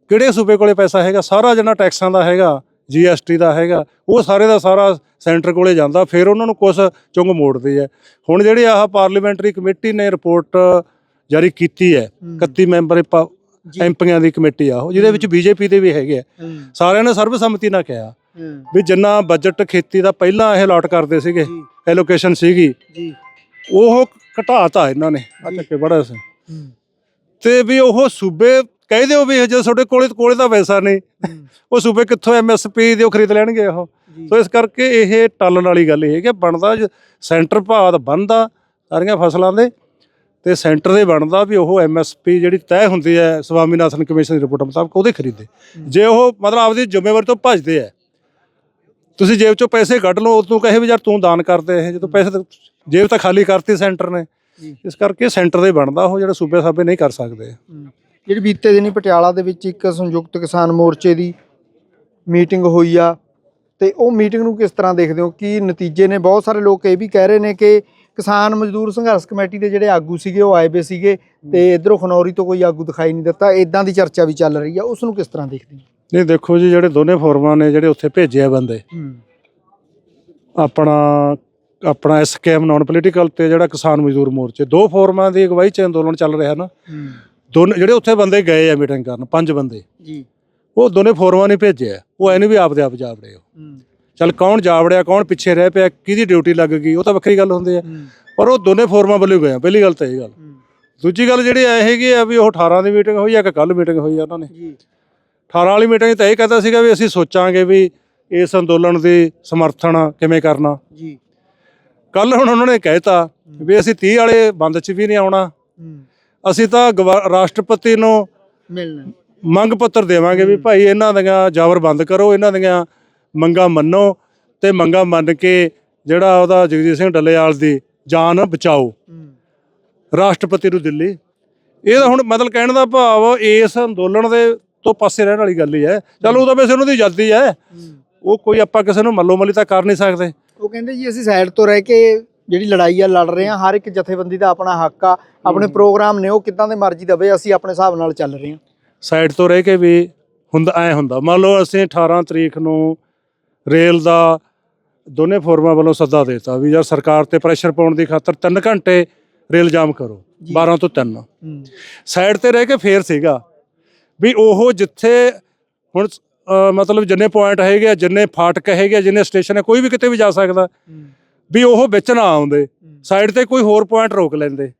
ਕਿਹੜੇ ਸੂਬੇ ਕੋਲੇ ਪੈਸਾ ਹੈਗਾ? ਸਾਰਾ ਜਿਹੜਾ ਟੈਕਸਾਂ ਦਾ ਹੈਗਾ ਜੀਐਸਟੀ ਦਾ ਹੈਗਾ ਉਹ ਸਾਰੇ ਦਾ ਸਾਰਾ ਸੈਂਟਰ ਕੋਲੇ ਜਾਂਦਾ ਫਿਰ ਉਹਨਾਂ ਨੂੰ ਕੁਝ ਚੁੰਗ ਮੋੜਦੇ ਆ। ਹੁਣ ਜਿਹੜੀ ਆਹ ਪਾਰਲੀਮੈਂਟਰੀ ਕਮੇਟੀ ਨੇ ਰਿਪੋਰਟ ਜਾਰੀ ਕੀਤੀ ਹੈ 31 ਮੈਂਬਰ। ਐਮਪੀਆਂ ਦੀ ਕਮੇਟੀ ਆ ਉਹ ਜਿਹਦੇ ਵਿੱਚ ਬੀਜੇਪੀ ਦੇ ਵੀ ਹੈਗੇ ਆ। ਸਾਰਿਆਂ ਨੇ ਸਰਬਸੰਮਤੀ ਨਾਲ ਕਿਹਾ। ਵੀ ਜਿੰਨਾ ਬਜਟ ਖੇਤੀ ਦਾ ਪਹਿਲਾਂ ਇਹ ਅਲਾਟ ਕਰਦੇ ਸੀਗੇ ਐਲੋਕੇਸ਼ਨ ਸੀਗੀ ਜੀ। ਉਹ ਘਟਾਤਾ ਇਹਨਾਂ ਨੇ ਆ। ਚੱਕੇ ਬੜਾ ਸੀ। ਤੇ ਵੀ ਉਹ ਸੂਬੇ ਕਹਿ ਦਿਓ ਵੀ ਜੇ ਤੁਹਾਡੇ ਕੋਲੇ ਕੋਲੇ ਤਾਂ ਪੈਸਾ ਨਹੀਂ। ਉਹ ਸੂਬੇ ਕਿੱਥੋਂ ਐਮਐਸਪੀ ਦੇ ਉਹ ਖਰੀਦ ਲੈਣਗੇ ਉਹ। ਸੋ ਇਸ ਕਰਕੇ ਇਹ ਟੱਲਣ ਵਾਲੀ ਗੱਲ ਇਹ ਹੈ ਕਿ ਬਣਦਾ ਸੈਂਟਰ ਭਾਅ ਦਾ ਬਣਦਾ ਸਾਰੀਆਂ ਫਸਲਾਂ ਦੇ ਤੇ ਸੈਂਟਰ ਦੇ ਬਣਦਾ ਵੀ ਉਹ ਐਮਐਸਪੀ ਜਿਹੜੀ ਤੈਅ ਹੁੰਦੀ ਹੈ ਸਵਾਮੀਨਾਥਨ ਕਮਿਸ਼ਨ ਦੀ ਰਿਪੋਰਟ ਮੁਤਾਬਕ ਉਹਦੇ ਖਰੀਦੇ। ਜੇ ਉਹ ਮਤਲਬ ਆਪਦੀ ਜ਼ਿੰਮੇਵਾਰੀ ਤੋਂ ਭੱਜਦੇ ਆ ਤੁਸੀਂ ਜੇਬ ਚੋਂ ਪੈਸੇ ਕੱਢ ਲਓ ਉਦੋਂ ਕਹੇ ਵੀ ਯਾਰ ਤੂੰ ਦਾਨ ਕਰਦੇ ਇਹ ਜਦੋਂ ਪੈਸੇ ਤਾਂ- ਜੇਬ ਤਾਂ ਖਾਲੀ ਕਰਤੀ ਸੈਂਟਰ ਨੇ। ਇਸ ਕਰਕੇ ਸੈਂਟਰ ਦੇ ਬਣਦਾ ਉਹ ਜਿਹੜਾ ਸੂਬੇ ਸਾਬੇ ਨਹੀਂ ਕਰ ਸਕਦੇ। ਜਿਹੜੀ ਬੀਤੇ ਦਿਨੀ ਪਟਿਆਲਾ ਦੇ ਵਿੱਚ ਇੱਕ ਸੰਯੁਕਤ ਕਿਸਾਨ ਮੋਰਚੇ ਦੀ ਮੀਟਿੰਗ ਹੋਈ ਆ ਤੇ ਉਹ ਮੀਟਿੰਗ ਨੂੰ ਕਿਸ ਤਰ੍ਹਾਂ ਦੇਖਦੇ ਹੋ? ਕੀ ਨਤੀਜੇ ਨੇ? ਬਹੁਤ ਸਾਰੇ ਲੋਕ ਇਹ ਵੀ ਕਹਿ ਰਹੇ ਨੇ ਕਿ ਕਿਸਾਨ ਮਜ਼ਦੂਰ ਸੰਘਰਸ਼ ਕਮੇਟੀ ਦੇ ਜਿਹੜੇ ਆਗੂ ਸੀਗੇ ਉਹ ਆਏ ਵੇ ਸੀਗੇ ਤੇ ਇਧਰੋਂ ਖਨੌਰੀ ਤੋਂ ਕੋਈ ਆਗੂ ਦਿਖਾਈ ਨਹੀਂ ਦਿੱਤਾ। ਇਦਾਂ ਦੀ ਚਰਚਾ ਵੀ ਚੱਲ ਰਹੀ ਆ। ਉਸ ਨੂੰ ਕਿਸ ਤਰ੍ਹਾਂ ਦੇਖਦੇ ਹੋ? ਨਹੀਂ ਦੇਖੋ ਜੀ ਜਿਹੜੇ ਦੋਨੇ ਫੋਰਮਾਂ ਨੇ ਜਿਹੜੇ ਉੱਥੇ ਭੇਜੇ ਆ ਬੰਦੇ। ਆਪਣਾ ਆਪਣਾ ਐਸਕੇਐਮ ਨਾਨ ਪੋਲੀਟੀਕਲ ਤੇ ਜਿਹੜਾ ਕਿਸਾਨ ਮਜ਼ਦੂਰ ਮੋਰਚੇ ਦੋ ਫੋਰਮਾਂ ਦੀ ਅਗਵਾਈ ਚ ਅੰਦੋਲਨ ਚੱਲ ਰਿਹਾ ਨਾ। ਦੋਨੇ ਜਿਹੜੇ ਉੱਥੇ ਬੰਦੇ ਗਏ ਆ ਮੀਟਿੰਗ ਕਰਨ ਪੰਜ ਬੰਦੇ। ਜੀ। ਉਹ ਦੋਨੇ ਫੋਰਮਾਂ ਨੇ ਭੇਜਿਆ ਉਹ ਐ ਨਹੀਂ ਵੀ ਆਪਦੇ ਆਪ ਜਾਵੜੇ ਹੂੰ। ਚੱਲ ਕੌਣ ਜਾਵੜਿਆ ਕੌਣ ਪਿੱਛੇ ਰਹਿ ਪਿਆ ਕਿਹਦੀ ਡਿਊਟੀ ਲੱਗ ਗਈ ਉਹ ਤਾਂ ਵੱਖਰੀ ਗੱਲ ਹੁੰਦੀ ਹੈ। ਪਰ ਉਹ ਦੋਨੇ ਫੋਰਮਾਂ ਵੱਲੋਂ ਗਏ ਆ ਪਹਿਲੀ ਗੱਲ ਤਾਂ ਇਹ ਗੱਲ। ਦੂਜੀ ਗੱਲ ਜਿਹੜੀ ਐ ਹੈਗੀ ਆ ਵੀ ਉਹ 18 ਦੀ ਮੀਟਿੰਗ ਹੋਈ ਆ ਕਿ ਕੱਲ ਮੀਟਿੰਗ ਹੋਈ ਆ ਉਹਨਾਂ ਨੇ। ਜੀ। 18 ਵਾਲੀ ਮੀਟਿੰਗ ਤਾਂ ਇਹ ਕਹਿੰਦਾ ਸੀਗਾ ਵੀ ਅਸੀਂ ਸੋਚਾਂਗੇ ਵੀ ਇਸ ਅੰਦੋਲਨ ਦੀ ਸਮਰਥਨ ਕਿਵੇਂ ਕਰਨਾ। ਜੀ। ਕੱਲ ਹੁਣ ਉਹਨਾਂ ਨੇ ਕਹਿਤਾ ਵੀ ਅਸੀਂ 30 ਵਾਲੇ ਬੰਦ 'ਚ ਵੀ ਨਹੀਂ ਆਉਣਾ। ਅਸੀਂ ਤਾਂ ਰਾਸ਼ਟਰਪਤੀ ਨੂੰ ਮਿਲਣਾ। ਮੰਗ ਪੱਤਰ ਦੇਵਾਂਗੇ ਵੀ ਭਾਈ ਇਹਨਾਂ ਦੀਆਂ ਜਾਬਰ ਬੰਦ ਕਰੋ ਇਹਨਾਂ ਦੀਆਂ ਮੰਗਾਂ ਮੰਨੋ ਤੇ ਮੰਗਾਂ ਮੰਨ ਕੇ ਜਿਹੜਾ ਉਹਦਾ ਜਗਜੀਤ ਸਿੰਘ ਡੱਲੇਵਾਲ ਦੀ ਜਾਨ ਬਚਾਓ। ਰਾਸ਼ਟਰਪਤੀ ਨੂੰ ਦਿੱਲੀ। ਇਹ ਤਾਂ ਹੁਣ ਮਤਲਬ ਕਹਿਣ ਦਾ ਭਾਵ ਇਸ ਅੰਦੋਲਨ ਦੇ ਤੋਂ ਪਾਸੇ ਰਹਿਣ ਵਾਲੀ ਗੱਲ ਹੀ ਹੈ। ਚਲੋ ਉਹ ਤਾਂ ਵੈਸੇ ਉਹਨਾਂ ਦੀ ਆਜ਼ਾਦੀ ਹੈ। ਉਹ ਕੋਈ ਆਪਾਂ ਕਿਸੇ ਨੂੰ ਮੱਲੋ ਮੱਲੀ ਤਾਂ ਕਰ ਨਹੀਂ ਸਕਦੇ। ਉਹ ਕਹਿੰਦੇ ਜੀ ਅਸੀਂ ਸਾਈਡ ਤੋਂ ਰਹਿ ਕੇ ਜਿਹੜੀ ਲੜਾਈ ਆ ਲੜ ਰਹੇ ਹਾਂ। ਹਰ ਇੱਕ ਜਥੇਬੰਦੀ ਦਾ ਆਪਣਾ ਹੱਕ ਆ। ਆਪਣੇ ਪ੍ਰੋਗਰਾਮ ਨੇ ਉਹ ਕਿੱਦਾਂ ਦੇ ਮਰਜ਼ੀ ਦਵੇ ਅਸੀਂ ਆਪਣੇ ਹਿਸਾਬ ਨਾਲ ਚੱਲ ਰਹੇ ਹਾਂ। ਸਾਈਡ ਤੋਂ ਰਹਿ ਕੇ ਵੀ ਹੁੰਦਾ ਐ ਹੁੰਦਾ। ਮੰਨ ਲਓ ਅਸੀਂ 18 ਤਰੀਕ ਨੂੰ ਰੇਲ ਦਾ ਦੋਨੇ ਫੋਰਮਾਂ ਵੱਲੋਂ ਸੱਦਾ ਦੇਤਾ ਵੀ ਯਾਰ ਸਰਕਾਰ ਤੇ ਪ੍ਰੈਸ਼ਰ ਪਾਉਣ ਦੀ ਖਾਤਰ 3 ਘੰਟੇ ਰੇਲ ਜਾਮ ਕਰੋ ਜੀ। 12 ਤੋਂ 3 ਹੂੰ। ਸਾਈਡ ਤੇ ਰਹਿ ਕੇ ਫੇਰ ਸੀਗਾ। ਵੀ ਉਹ ਜਿੱਥੇ ਹੁਣ ਮਤਲਬ ਜਿੰਨੇ ਪੁਆਇੰਟ ਹੈਗੇ ਆ ਜਿੰਨੇ ਫਾਟਕ ਹੈਗੇ ਆ ਜਿੰਨੇ ਸਟੇਸ਼ਨ ਹੈ ਕੋਈ ਵੀ ਕਿਤੇ ਵੀ ਜਾ ਸਕਦਾ। ਵੀ ਉਹ ਵਿੱਚ ਨਾ ਆਉਂਦੇ। ਸਾਈਡ ਤੇ ਕੋਈ ਹੋਰ ਪੁਆਇੰਟ ਰੋਕ ਲੈਂਦੇ।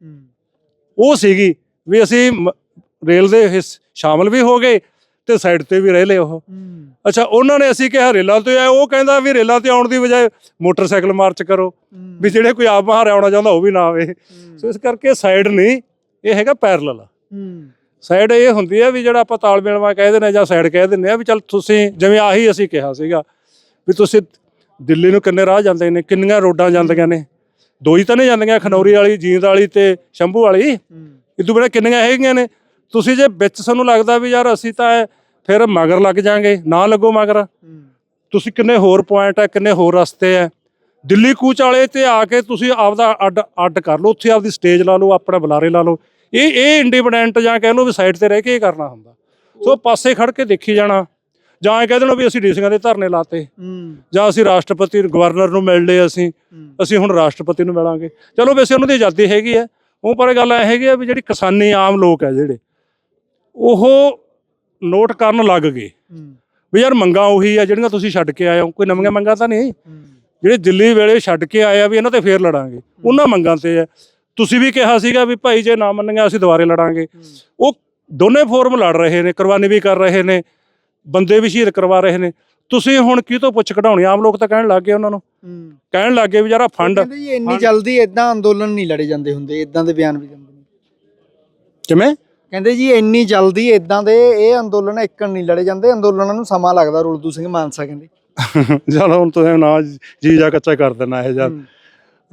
ਉਹ ਸੀਗੀ ਵੀ ਅਸੀਂ ਰੇਲ ਦੇ ਸ਼ਾਮਲ ਵੀ ਹੋ ਗਏ ਤੇ ਸਾਈਡ ਤੇ ਵੀ ਰਹਿ ਲਏ ਉਹ। ਅੱਛਾ ਉਹਨਾਂ ਨੇ ਅਸੀਂ ਕਿਹਾ ਰੇਲਾਂ ਤੇ ਆਏ। ਉਹ ਕਹਿੰਦਾ ਵੀ ਰੇਲਾਂ ਤੇ ਆਉਣ ਦੀ ਬਜਾਏ ਮੋਟਰਸਾਈਕਲ ਮਾਰਚ ਕਰੋ। ਵੀ ਜਿਹੜੇ ਕੋਈ ਆਪ ਬਾਹਰ ਆਉਣਾ ਚਾਹੁੰਦਾ ਉਹ ਵੀ ਨਾ ਆਵੇ। ਸੋ ਇਸ ਕਰਕੇ ਸਾਈਡ ਨਹੀਂ ਇਹ ਹੈਗਾ ਪੈਰਲਲ ਹੂੰ। ਸਾਈਡ ਇਹ ਹੁੰਦੀ ਹੈ ਵੀ ਜਿਹੜਾ ਆਪਾਂ ਤਾਲਮੇਲ ਵਾ ਕਹਿ ਦਿੰਦੇ ਜਾਂ ਸਾਈਡ ਕਹਿ ਦਿੰਦੇ ਆ ਵੀ ਚੱਲ ਤੁਸੀਂ ਜਿਵੇਂ ਆਹੀ ਅਸੀਂ ਕਿਹਾ ਸੀਗਾ ਵੀ ਤੁਸੀਂ ਦਿੱਲੀ ਨੂੰ ਕਿੰਨੇ ਰਾਹ ਜਾਂਦੇ ਨੇ ਕਿੰਨੀਆਂ ਰੋਡਾਂ ਜਾਂਦੀਆਂ ਨੇ? ਦੋ ਹੀ ਤਾਂ ਨਹੀਂ ਜਾਂਦੀਆਂ ਖਨੌਰੀ ਵਾਲੀ ਜੀਂਦ ਵਾਲੀ ਤੇ ਸ਼ੰਭੂ ਵਾਲੀ? ਹੂੰ। ਇਦੋਂ ਬੜਾ ਕਿੰਨੀਆਂ ਹੈਗੀਆਂ ਨੇ? ਤੁਸੀਂ ਜੇ ਵਿੱਚ ਸਾਨੂੰ ਲੱਗਦਾ ਵੀ ਯਾਰ ਅਸੀਂ ਤਾਂ ਫਿਰ ਮਗਰ ਲੱਗ ਜਾਾਂਗੇ ਨਾ ਲੱਗੋ ਮਗਰ। ਤੁਸੀਂ ਕਿੰਨੇ ਹੋਰ ਪੁਆਇੰਟ ਆ ਕਿੰਨੇ ਹੋਰ ਰਸਤੇ ਆ? ਦਿੱਲੀ ਕੂਚ ਵਾਲੇ ਤੇ ਆ ਕੇ ਤੁਸੀਂ ਆਪਦਾ ਅੱਡ ਅੱਡ ਕਰ ਲਓ ਉੱਥੇ ਆਪਦੀ ਸਟੇਜ ਲਾ ਲਓ ਆਪਣਾ ਬੁਲਾਰੇ ਲਾ ਲਓ। ਇਹ ਇਹ ਇੰਡੀਪੈਂਡੈਂਟ ਜਾਂ ਕਹਿ ਲਓ ਵੀ ਸਾਈਡ ਤੇ ਰਹਿ ਕੇ ਇਹ ਕਰਨਾ ਹੁੰਦਾ। ਸੋ ਪਾਸੇ ਖੜ ਕੇ ਦੇਖੀ ਜਾਣਾ। ਜਾਂ ਇਹ ਕਹਿ ਦੇਣਾ ਵੀ ਅਸੀਂ ਡੀਸੀਆਂ ਦੇ ਧਰਨੇ ਲਾਤੇ। ਜਾਂ ਅਸੀਂ ਰਾਸ਼ਟਰਪਤੀ ਗਵਰਨਰ ਨੂੰ ਮਿਲ ਲਏ ਅਸੀਂ। ਅਸੀਂ ਹੁਣ ਰਾਸ਼ਟਰਪਤੀ ਨੂੰ ਮਿਲਾਂਗੇ। ਚਲੋ ਵੈਸੇ ਉਹਨਾਂ ਦੀ ਆਜ਼ਾਦੀ ਹੈਗੀ ਹੈ। ਉਹ ਪਰ ਗੱਲ ਇਹ ਹੈਗੀ ਆ ਵੀ ਜਿਹੜੀ ਕਿਸਾਨੀ ਆਮ ਲੋਕ ਹੈ ਜਿਹੜੇ ਉਹ ਨੋਟ ਕਰਨ ਲੱਗ ਗਏ। ਵੀ ਯਾਰ ਮੰਗਾਂ ਉਹੀ ਆ ਜਿਹੜੀਆਂ ਤੁਸੀਂ ਛੱਡ ਕੇ ਆਏ ਹੋ। ਕੋਈ ਨਵੀਆਂ ਮੰਗਾਂ ਤਾਂ ਨਹੀਂ। ਜਿਹੜੇ ਦਿੱਲੀ ਵੇਲੇ ਛੱਡ ਕੇ ਆਏ ਆ ਵੀ ਇਹਨਾਂ ਤੇ ਫੇਰ ਲੜਾਂਗੇ। ਉਹਨਾਂ ਮੰਗਾਂ ਤੇ ਆ ਤੁਸੀਂ ਵੀ ਕਿਹਾ ਸੀਗਾ ਵੀ ਭਾਈ ਜੇ ਨਾ ਮੰਨਾਂਗੇ ਅਸੀਂ ਦੁਬਾਰੇ ਲੜਾਂਗੇ। ਉਹ ਦੋਨੇ ਫੋਰਮ ਲੜ ਰਹੇ ਨੇ ਕੁਰਬਾਨੀ ਵੀ ਕਰ ਰਹੇ ਨੇ ਬੰਦੇ ਵੀ ਸ਼ਹੀਦ ਕਰਵਾ ਰਹੇ ਨੇ। ਤੁਸੀਂ ਹੁਣ ਕੀ ਤੋਂ ਪੁੱਛ ਕਢਾਉਣੀ? ਆਮ ਲੋਕ ਤਾਂ ਕਹਿਣ ਲੱਗ ਗਏ ਉਹਨਾਂ ਨੂੰ। ਕਹਿਣ ਲੱਗ ਗਏ ਵੀ ਯਾਰ ਫੰਡ ਕਹਿੰਦੇ ਜੀ ਇੰਨੀ ਜਲਦੀ ਇਦਾਂ ਅੰਦੋਲਨ ਨਹੀਂ ਲੜੇ ਜਾਂਦੇ ਹੁੰਦੇ ਇਦਾਂ ਦੇ ਬਿਆਨ ਵੀ ਦਿੰਦੇ ਨੇ। ਕਿਵੇਂ? ਕਹਿੰਦੇ ਜੀ ਇੰਨੀ ਜਲਦੀ ਇਦਾਂ ਦੇ ਇਹ ਅੰਦੋਲਨ ਇੱਕਣ ਨਹੀਂ ਲੜੇ ਜਾਂਦੇ ਅੰਦੋਲਨਾਂ ਨੂੰ ਸਮਾਂ ਲੱਗਦਾ ਰੁਲਦੂ ਸਿੰਘ ਮਾਨਸਾ ਕਹਿੰਦੇ। ਚਲ ਹੁਣ ਤੁਸੀਂ ਨਾ ਜੀ ਜਾ ਕੱਚਾ ਕਰ ਦੇਣਾ ਇਹ ਜਾਂ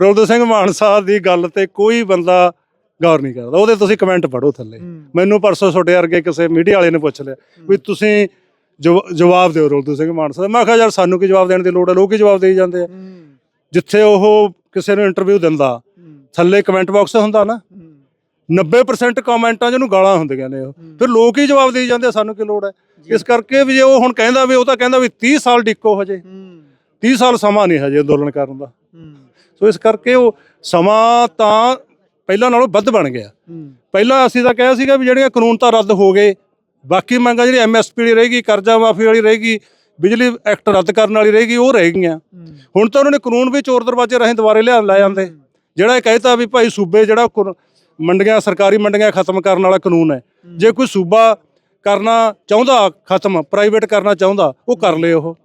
ਰੁਲਦ ਸਿੰਘ ਮਾਨਸਾ ਦੀ ਗੱਲ ਤੇ ਕੋਈ ਬੰਦਾ ਗੌਰ ਨਹੀਂ ਕਰਦਾ। ਉਹਦੇ ਤੁਸੀਂ ਕਮੈਂਟ ਪੜੋ ਥੱਲੇ। ਮੈਨੂੰ ਪਰਸੋਂ ਛੋਟੇ ਵਰਗੇ ਕਿਸੇ ਮੀਡੀਆ ਵਾਲੇ ਨੇ ਪੁੱਛ ਲਿਆ ਵੀ ਤੁਸੀਂ ਜਵਾ- ਜਵਾਬ ਦਿਓ ਰੁਲਦ ਸਿੰਘ ਮਾਨਸਾ ਮੈਂ ਕਿਹਾ ਯਾਰ ਸਾਨੂੰ ਕੀ ਜਵਾਬ ਦੇਣ ਦੀ ਲੋੜ ਹੈ? ਲੋਕ ਹੀ ਜਵਾਬ ਦੇਈ ਜਾਂਦੇ ਆ? ਜਿੱਥੇ ਉਹ ਕਿਸੇ ਨੂੰ ਇੰਟਰਵਿਊ ਦਿੰਦਾ ਥੱਲੇ ਕਮੈਂਟ ਬਾਕਸ ਹੁੰਦਾ ਨਾ। ਹੂੰ, 90% ਕਮੈਂਟਾਂ 'ਚ ਉਹਨੂੰ ਗਾਲਾਂ ਹੁੰਦੀਆਂ ਨੇ ਉਹ। ਫਿਰ ਲੋਕ ਹੀ ਜਵਾਬ ਦੇਈ ਜਾਂਦੇ ਆ, ਸਾਨੂੰ ਕੀ ਲੋੜ ਹੈ। ਇਸ ਕਰਕੇ ਵੀ ਜੇ ਉਹ ਹੁਣ ਕਹਿੰਦਾ ਵੀ ਉਹ ਤਾਂ ਕਹਿੰਦਾ ਵੀ 30 ਸਾਲ ਡਿੱਕੋ ਹਜੇ। ਹੂੰ, 30 ਸਾਲ ਸਮਾਂ ਨਹੀਂ ਹਜੇ ਅੰਦੋਲਨ ਕਰਨ ਦਾ। ਸੋ ਇਸ ਕਰਕੇ ਉਹ ਸਮਾਂ ਤਾਂ ਪਹਿਲਾਂ ਨਾਲੋਂ ਵੱਧ ਬਣ ਗਿਆ। ਪਹਿਲਾਂ ਅਸੀਂ ਤਾਂ ਕਿਹਾ ਸੀਗਾ ਵੀ ਜਿਹੜੀਆਂ ਕਾਨੂੰਨ ਤਾਂ ਰੱਦ ਹੋ ਗਏ ਬਾਕੀ ਮੰਗਾਂ ਜਿਹੜੀ ਐਮਐਸਪੀ ਵਾਲੀ ਰਹੇਗੀ ਕਰਜ਼ਾ ਮਾਫੀ ਵਾਲੀ ਰਹੇਗੀ ਬਿਜਲੀ ਐਕਟ ਰੱਦ ਕਰਨ ਵਾਲੀ ਰਹੇਗੀ ਉਹ ਰਹਿ ਗਈਆਂ। ਹੁਣ ਤਾਂ ਉਹਨਾਂ ਨੇ ਕਾਨੂੰਨ ਵੀ ਚੋਰ ਦਰਵਾਜ਼ੇ ਰਾਹੀਂ ਦੁਬਾਰੇ ਲਿਆ ਲੈ ਜਾਂਦੇ। ਜਿਹੜਾ ਇਹ ਕਹਿਤਾ ਵੀ ਭਾਈ ਸੂਬੇ ਜਿਹੜਾ ਮੰਡੀਆਂ ਸਰਕਾਰੀ ਮੰਡੀਆਂ ਖਤਮ ਕਰਨ ਵਾਲਾ ਕਾਨੂੰਨ ਹੈ। ਜੇ ਕੋਈ ਸੂਬਾ ਕਰਨਾ ਚਾਹੁੰਦਾ ਖਤਮ ਪ੍ਰਾਈਵੇਟ ਕਰਨਾ ਚਾਹੁੰਦਾ ਉਹ ਕਰ ਲੇ ਉਹ।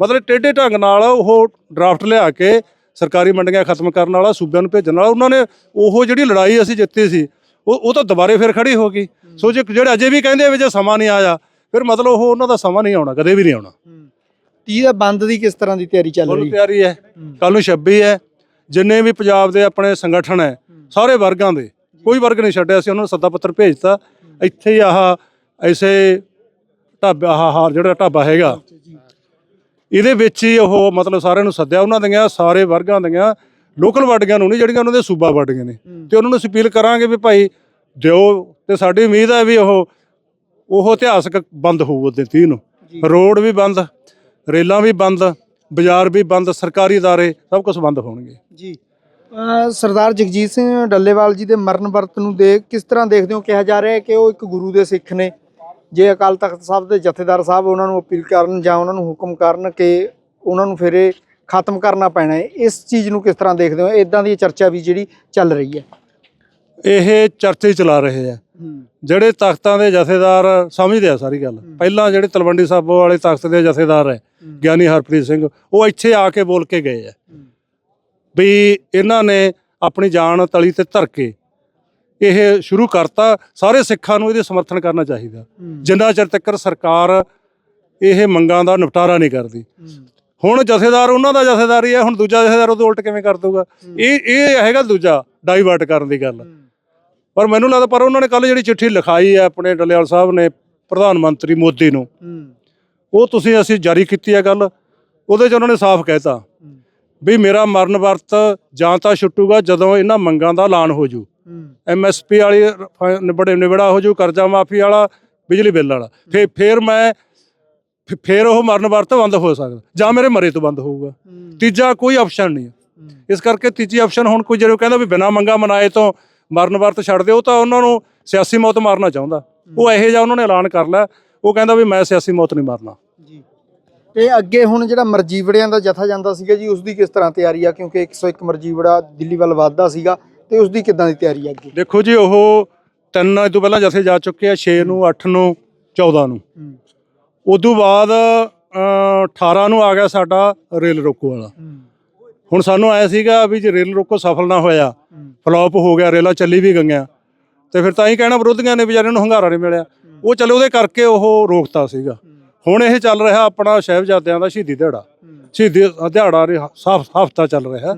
ਮਤਲਬ ਟੇਢੇ ਢੰਗ ਨਾਲ ਉਹ ਡਰਾਫਟ ਲਿਆ ਕੇ ਸਰਕਾਰੀ ਮੰਡੀਆਂ ਖਤਮ ਕਰਨ ਵਾਲਾ ਸੂਬਿਆਂ ਨੂੰ ਭੇਜਣ ਵਾਲਾ ਉਹਨਾਂ ਨੇ ਉਹ ਜਿਹੜੀ ਲੜਾਈ ਅਸੀਂ ਜਿੱਤੀ ਸੀ ਉਹ ਉਹ ਤਾਂ ਦੁਬਾਰੇ ਫਿਰ ਖੜੀ ਹੋ ਗਈ। ਸੋ ਜੇ ਜਿਹੜੇ ਅਜੇ ਵੀ ਕਹਿੰਦੇ ਵੀ ਜੇ ਸਮਾਂ ਨਹੀਂ ਆਇਆ ਫਿਰ ਮਤਲਬ ਉਹ ਉਹਨਾਂ ਦਾ ਸਮਾਂ ਨਹੀਂ ਆਉਣਾ ਕਦੇ ਵੀ ਨਹੀਂ ਆਉਣਾ। ਹੂੰ। 30 ਦਾ ਬੰਦ ਦੀ ਕਿਸ ਤਰ੍ਹਾਂ ਦੀ ਤਿਆਰੀ ਚੱਲ ਰਹੀ? ਹੈ ਤਿਆਰੀ ਹੈ। ਹੂੰ, ਕੱਲ ਨੂੰ 26 ਹੈ। ਜਿੰਨੇ ਵੀ ਪੰਜਾਬ ਦੇ ਆਪਣੇ ਸੰਗਠਨ ਹੈ ਸਾਰੇ ਵਰਗਾਂ ਦੇ ਕੋਈ ਵਰਗ ਨਹੀਂ ਛੱਡਿਆ ਸੀ ਉਹਨਾਂ ਨੂੰ ਸੱਦਾ ਪੱਤਰ ਭੇਜਤਾ ਇੱਥੇ ਹੀ ਆਹ ਐਸੇ ਢਾਬਾ ਆਹ ਹਾਰ ਜਿਹੜਾ ਢਾਬਾ ਹੈਗਾ ਇਹਦੇ ਵਿੱਚ ਹੀ ਉਹ ਮਤਲਬ ਸਾਰਿਆਂ ਨੂੰ ਸੱਦਿਆ ਉਹਨਾਂ ਦੀਆਂ ਸਾਰੇ ਵਰਗਾਂ ਦੀਆਂ ਲੋਕਲ ਵਾਰਡੀਆਂ ਨੂੰ ਨਹੀਂ ਜਿਹੜੀਆਂ ਉਹਨਾਂ ਦੇ ਸੂਬਾ ਵਾਰਡੀਆਂ ਨੇ ਹੂੰ, ਤੇ ਉਹਨਾਂ ਨੂੰ ਅਪੀਲ ਕਰਾਂਗੇ ਵੀ ਭਾਈ ਦਿਓ ਤੇ ਸਾਡੀ ਉਮੀਦ ਹੈ ਵੀ ਉਹ ਉਹ ਇਤਿਹਾਸਕ ਬੰਦ ਹੋਊ ਉਹਦੇ 30 ਨੂੰ ਜੀ। ਰੋਡ ਵੀ ਬੰਦ ਰੇਲਾਂ ਵੀ ਬੰਦ ਬਾਜ਼ਾਰ ਵੀ ਬੰਦ ਸਰਕਾਰੀ ادارے ਸਭ ਕੁਝ ਬੰਦ ਹੋਣਗੇ ਜੀ ਅਹ ਸਰਦਾਰ ਜਗਜੀਤ ਸਿੰਘ ਡੱਲੇਵਾਲ ਜੀ ਦੇ ਮਰਨ ਵਰਤ ਨੂੰ ਦੇਖ ਕਿਸ ਤਰ੍ਹਾਂ ਦੇਖਦੇ ਹੋ ਕਿਹਾ ਜਾ ਰਿਹਾ ਹੈ ਕਿ ਉਹ ਇੱਕ ਗੁਰੂ ਦੇ ਸਿੱਖ ਨੇ ਜੇ ਅਕਾਲ ਤਖਤ ਸਾਹਿਬ ਦੇ ਜਥੇਦਾਰ ਸਾਹਿਬ ਉਹਨਾਂ ਨੂੰ ਅਪੀਲ ਕਰਨ ਜਾਂ ਉਹਨਾਂ ਨੂੰ ਹੁਕਮ ਕਰਨ ਕਿ ਉਹਨਾਂ ਨੂੰ ਫਿਰ ਇਹ ਖਤਮ ਕਰਨਾ ਪੈਣਾ ਹੈ ਇਸ ਚੀਜ਼ ਨੂੰ ਕਿਸ ਤਰ੍ਹਾਂ ਦੇਖਦੇ ਹੋ? ਇਦਾਂ ਦੀ ਚਰਚਾ ਵੀ ਜਿਹੜੀ ਚੱਲ ਰਹੀ ਹੈ। ਇਹ ਚਰਚੇ ਚਲਾ ਰਹੇ ਆ। ਜਿਹੜੇ ਤਖਤਾਂ ਦੇ ਜਥੇਦਾਰ ਸਮਝਦੇ ਆ ਸਾਰੀ ਗੱਲ। ਪਹਿਲਾਂ ਜਿਹੜੇ ਤਲਵੰਡੀ ਸਾਬੋ ਵਾਲੇ ਤਖਤ ਦੇ ਜਥੇਦਾਰ ਹੈ। ਗਿਆਨੀ ਹਰਪ੍ਰੀਤ ਸਿੰਘ ਉਹ ਇੱਥੇ ਆ ਕੇ ਬੋਲ ਕੇ ਗਏ ਆ। ਵੀ ਇਹਨਾਂ ਨੇ ਆਪਣੀ ਜਾਨ ਤਲੀ ਤੇ ਧਰ ਕੇ ਇਹ ਸ਼ੁਰੂ ਕਰਤਾ ਸਾਰੇ ਸਿੱਖਾਂ ਨੂੰ ਇਹਦੇ ਸਮਰਥਨ ਕਰਨਾ ਚਾਹੀਦਾ। ਜਿੰਨਾ ਚਿਰ ਤੱਕ ਸਰਕਾਰ ਇਹ ਮੰਗਾਂ ਦਾ ਨਿਪਟਾਰਾ ਨਹੀਂ ਕਰਦੀ। ਹੁਣ ਜਥੇਦਾਰ ਉਹਨਾਂ ਦਾ ਜਥੇਦਾਰ ਹੀ ਹੈ ਹੁਣ ਦੂਜਾ ਜਥੇਦਾਰ ਉਹਦੇ ਉਲਟ ਕਿਵੇਂ ਕਰ ਦਊਗਾ? ਇਹ ਇਹ ਹੈਗਾ ਦੂਜਾ ਡਾਈਵਰਟ ਕਰਨ ਦੀ ਗੱਲ। ਪਰ ਮੈਨੂੰ ਲੱਗਦਾ ਪਰ ਉਹਨਾਂ ਨੇ ਕੱਲ ਜਿਹੜੀ ਚਿੱਠੀ ਲਿਖਾਈ ਹੈ ਆਪਣੇ ਡੱਲੇਵਾਲ ਸਾਹਿਬ ਨੇ ਪ੍ਰਧਾਨ ਮੰਤਰੀ ਮੋਦੀ ਨੂੰ ਉਹ ਤੁਸੀਂ ਅਸੀਂ ਜਾਰੀ ਕੀਤੀ ਹੈ ਗੱਲ। ਉਹਦੇ 'ਚ ਉਹਨਾਂ ਨੇ ਸਾਫ਼ ਕਹਿਤਾ ਵੀ ਮੇਰਾ ਮਰਨ ਵਰਤ ਜਾਂ ਤਾਂ ਛੁੱਟੂਗਾ ਜਦੋਂ ਇਹਨਾਂ ਮੰਗਾਂ ਦਾ ਐਲਾਨ ਹੋ ਜੂ। ਐਮਐਸਪੀ ਵਾਲੀ ਨਿਬੜੇ ਨਿਬੜਾ ਹੋ ਜੂ ਕਰਜ਼ਾ ਮਾਫੀ ਵਾਲਾ ਬਿਜਲੀ ਬਿੱਲ ਵਾਲਾ। ਫੇ ਫੇਰ ਮੈਂ ਫੇਰ ਉਹ ਮਰਨ ਵਰਤ ਬੰਦ ਹੋ ਸਕਦਾ। ਜਾਂ ਮੇਰੇ ਮਰੇ ਤੋਂ ਬੰਦ ਹੋਊਗਾ। ਤੀਜਾ ਕੋਈ ਆਪਸ਼ਨ ਨਹੀਂ। ਇਸ ਕਰਕੇ ਤੀਜੀ ਆਪਸ਼ਨ ਹੁਣ ਕੋਈ ਜਿਹੜੇ ਕਹਿੰਦਾ ਵੀ ਬਿਨਾ ਮੰਗਾ ਮਨਾਏ ਤੋਂ ਮਰਨ ਵਰਤ ਛੱਡ ਦਿਓ ਤਾਂ ਉਹਨਾਂ ਨੂੰ ਸਿਆਸੀ ਮੌਤ ਮਾਰਨਾ ਚਾਹੁੰਦਾ। ਉਹ ਇਹੋ ਜਿਹਾ ਉਹਨਾਂ ਨੇ ਐਲਾਨ ਕਰ ਲਿਆ। ਉਹ ਕਹਿੰਦਾ ਵੀ ਮੈਂ ਸਿਆਸੀ ਮੌਤ ਨਹੀਂ ਮਾਰਨਾ। ਜੀ। ਤੇ ਅੱਗੇ ਹੁਣ ਜਿਹੜਾ ਮਰਜੀਵੜਿਆਂ ਦਾ ਜਥਾ ਜਾਂਦਾ ਸੀਗਾ ਜੀ ਉਸ ਦੀ ਕਿਸ ਤਰ੍ਹਾਂ ਤਿਆਰੀ ਆ? ਕਿਉਂਕਿ 101 ਮਰਜੀਵੜਾ ਦਿੱਲੀ ਵੱਲ ਵੱਧਦਾ ਸੀਗਾ। ਤੇ ਉਸ ਦੀ ਕਿੱਦਾਂ ਦੀ ਤਿਆਰੀ ਆ ਅੱਗੇ? ਦੇਖੋ ਜੀ ਉਹ ਤਿੰਨ ਇਹ ਤੋਂ ਪਹਿਲਾਂ ਜਥੇ ਜਾ ਚੁੱਕੇ ਆ 6 ਨੂੰ 8 ਨੂੰ 14 ਨੂੰ। ਉਦੋਂ ਬਾਅਦ ਅ, 18 ਨੂੰ ਆ ਗਿਆ ਸਾਡਾ ਰੇਲ ਰੋਕੋ ਵਾਲਾ। ਹੁਣ ਸਾਨੂੰ ਆਇਆ ਸੀਗਾ ਵੀ ਜੇ ਰੇਲ ਰੋਕੋ ਸਫਲ ਨਾ ਹੋਇਆ ਫਲॉप ਹੋ ਗਿਆ ਰੇਲਾਂ ਚੱਲੀ ਵੀ ਗਈਆਂ ਤੇ ਫਿਰ ਤਾਂ ਹੀ ਕਹਿਣਾ ਵਿਰੋਧੀਆਂ ਨੇ ਵਿਚਾਰਿਆਂ ਨੂੰ ਹੰਗਾਰਾ ਨਹੀਂ ਮਿਲਿਆ। ਉਹ ਚਲੇ ਉਹਦੇ ਕਰਕੇ ਉਹ ਰੋਕਤਾ ਸੀਗਾ। ਹੁਣ ਇਹ ਚੱਲ ਰਿਹਾ ਆਪਣਾ ਸਾਹਿਬਜ਼ਾਦਿਆਂ ਦਾ ਸ਼ਹੀਦੀ ਦਿਹਾੜਾ। ਸ਼ਹੀਦੀ ਦਿਹਾੜਾ ਸਾਫ਼ ਹਫਤਾ ਚੱਲ ਰਿਹਾ।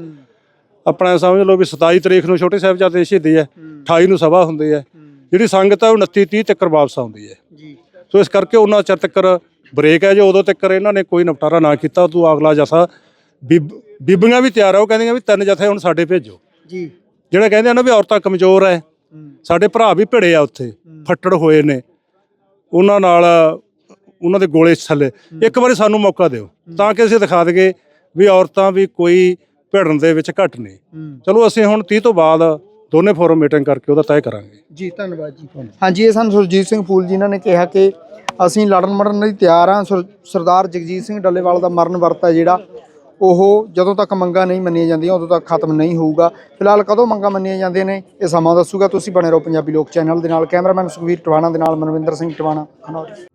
ਆਪਣਾ ਸਮਝ ਲਓ ਵੀ 27 ਤਰੀਕ ਨੂੰ ਛੋਟੇ ਸਾਹਿਬਜ਼ਾਦੇ ਦੀ ਸ਼ਹੀਦੀ ਹੈ। 28 ਨੂੰ ਸਭਾ ਹੁੰਦੀ ਹੈ। ਜਿਹੜੀ ਸੰਗਤ ਹੈ ਉਹ 29 30 ਤੱਕ ਵਾਪਸ ਆਉਂਦੀ ਹੈ ਜੀ। ਸੋ ਇਸ ਕਰਕੇ ਉਹਨਾਂ ਚਿਰ ਤੱਕ ਬ੍ਰੇਕ ਹੈ ਜੋ ਉਦੋਂ ਤੱਕ ਇਹਨਾਂ ਨੇ ਕੋਈ ਨਿਪਟਾਰਾ ਨਾ ਕੀਤਾ ਤੂੰ ਅਗਲਾ ਜਥਾ ਬੀਬ- ਬੀਬੀਆਂ ਵੀ ਤਿਆਰ ਆ ਉਹ ਕਹਿੰਦੀਆਂ ਵੀ ਤਿੰਨ ਜਥੇ ਹੁਣ ਸਾਡੇ ਭੇਜੋ। ਜੀ। ਜਿਹੜੇ ਕਹਿੰਦੇ ਆ ਨਾ ਵੀ ਔਰਤਾਂ ਕਮਜ਼ੋਰ ਐ ਸਾਡੇ ਭਰਾ ਵੀ ਭਿੜੇ ਆ ਉੱਥੇ ਫੱਟੜ ਹੋਏ ਨੇ। ਉਹਨਾਂ ਨਾਲ ਉਹਨਾਂ ਦੇ ਗੋਲੇ ਥੱਲੇ ਇੱਕ ਵਾਰੀ ਸਾਨੂੰ ਮੌਕਾ ਦਿਓ ਤਾਂ ਕਿ ਅਸੀਂ ਦਿਖਾ ਦਈਏ ਵੀ ਔਰਤਾਂ ਵੀ ਕੋਈ ਭਿੜਨ ਦੇ ਵਿੱਚ ਘੱਟ ਨਹੀਂ ਚਲੋ ਅਸੀਂ ਹੁਣ 30 ਤੋਂ ਬਾਅਦ ਦੋਨੇ ਫੋਰਮ ਮੀਟਿੰਗ ਕਰਕੇ ਉਹਦਾ ਤੈਅ ਕਰਾਂਗੇ। ਜੀ ਧੰਨਵਾਦ ਜੀ। ਹਾਂਜੀ ਇਹ ਸਾਨੂੰ ਸੁਰਜੀਤ ਸਿੰਘ ਫੂਲ ਜੀ ਇਹਨਾਂ ਨੇ ਕਿਹਾ ਕਿ ਅਸੀਂ ਲੜਨ ਮਰਨ ਲਈ ਤਿਆਰ ਹਾਂ। ਸੁਰ- ਸਰਦਾਰ ਜਗਜੀਤ ਸਿੰਘ ਡੱਲੇਵਾਲ ਦਾ ਮਰਨ ਵਰਤ ਹੈ ਜਿਹੜਾ। ਉਹ ਜਦੋਂ ਤੱਕ ਮੰਗਾਂ ਨਹੀਂ ਮੰਨੀਆਂ ਜਾਂਦੀਆਂ ਉਦੋਂ ਤੱਕ ਖਤਮ ਨਹੀਂ ਹੋਊਗਾ। ਫਿਲਹਾਲ ਕਦੋਂ ਮੰਗਾਂ ਮੰਨੀਆਂ ਜਾਂਦੀਆਂ ਨੇ ਇਹ ਸਮਾਂ ਦੱਸੂਗਾ। ਤੁਸੀਂ ਬਣੇ ਰਹੋ ਪੰਜਾਬੀ ਲੋਕ ਚੈਨਲ ਦੇ ਨਾਲ। ਕੈਮਰਾਮੈਨ ਸੁਖਵੀਰ ਟਵਾਣਾ ਦੇ ਨਾਲ ਮਨਵਿੰਦਰ ਸਿੰਘ ਟਵਾਣਾ। ਖਨੌਰੀ